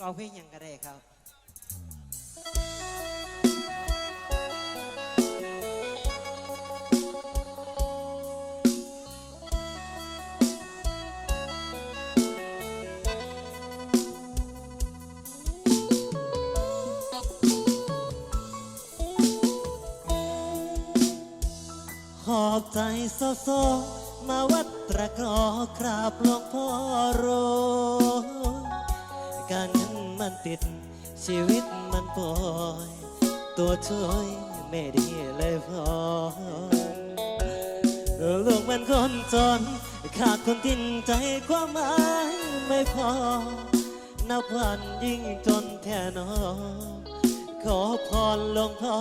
ร้องเพลงยังก็ได้ครับหอบใจโซโซมาวัดตระกรอคราบหลวงพ่อโร การเงินมันติด ชีวิตมันปล่อย ตัวช่วยไม่ดีเลยพอลูกมันคนจน ขาดคนทิ้งใจความหมายไม่พอ นับวันยิ่งจนแท่นอขอพรหลวงพ่อ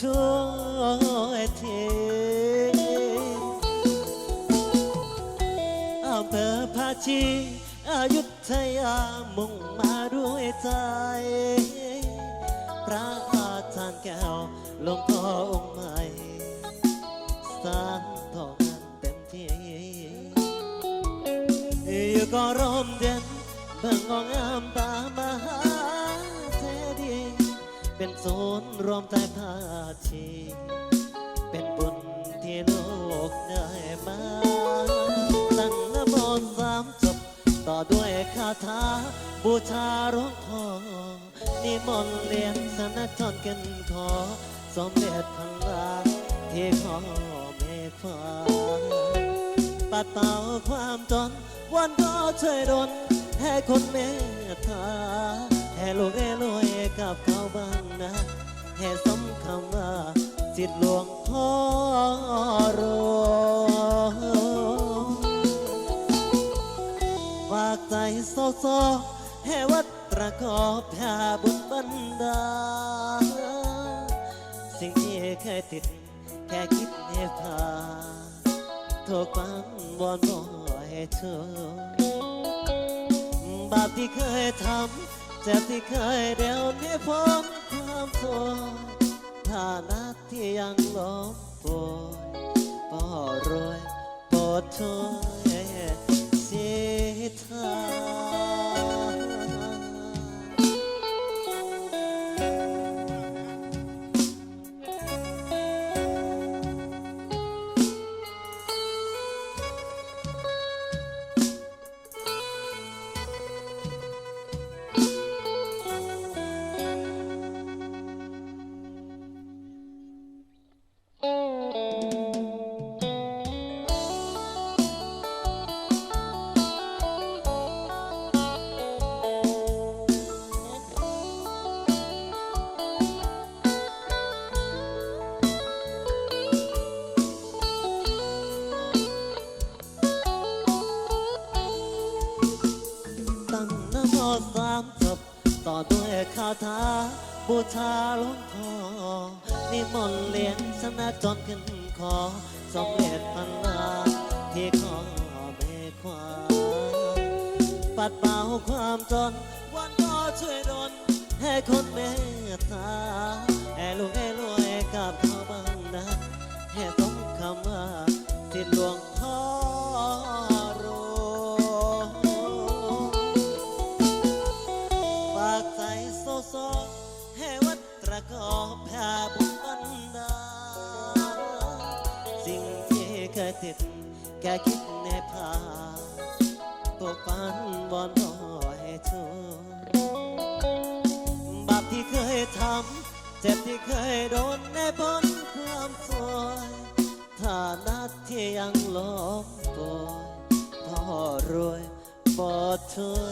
ช่วยทีอำเภอภาชี อายุทยามุ่งมาด้วยใจ พระอาจารย์แก้วลงพ่อองค์ใหม่สร้างทอกันเต็มที่อยู่ก็ร่มเย็นเบิ่งงองงามตามหาเทดี เป็นศูนย์รวมใจพาชี เป็นบุญที่ลูกได้มา ถาบูชาหลวงพ่อนิมนต์เลี้ยงสนักชนกันขอ สมเด็จพังลาที่ขอเมตตาปัดเป่าความจนวันก็ช่วยดลให้คนเมตตาให้ลูกได้รวยกับเขาบ้างนะให้สมคำว่าจิตหลวงพ่อโร ฝากใจโซโซให้วัดตระกอบแผ่บุญบันดา สิ่งที่เคยติด แค่คิดให้ผ่านทุกวันวอนบ่ให้เธอบาปที่เคยทำเจ็บที่เคยเดียวนี้พ้นความโทษฐานะที่ยังหลบป่วยพ่อรวยโปรดช่วย ต่อด้วยคาถาบูชาหลวงพ่อนิมนต์เลี้ยงชนะจนขึ้นคอสมเด็จพันนาที่ขอเมฆความปัดเป่าความจนวันก็ช่วยดลให้คนเมตตาให้ลูกเอ แผ่บุญบันดาสิ่งที่เคยติดแค่คิดในภาพวกฝันบอนบ่ให้เธอบาปที่เคยทำเจ็บที่เคยโดนในพ้นความสวยฐานะที่ยังหลบป่วยพ่อรวยโปรดช่วยจิตทา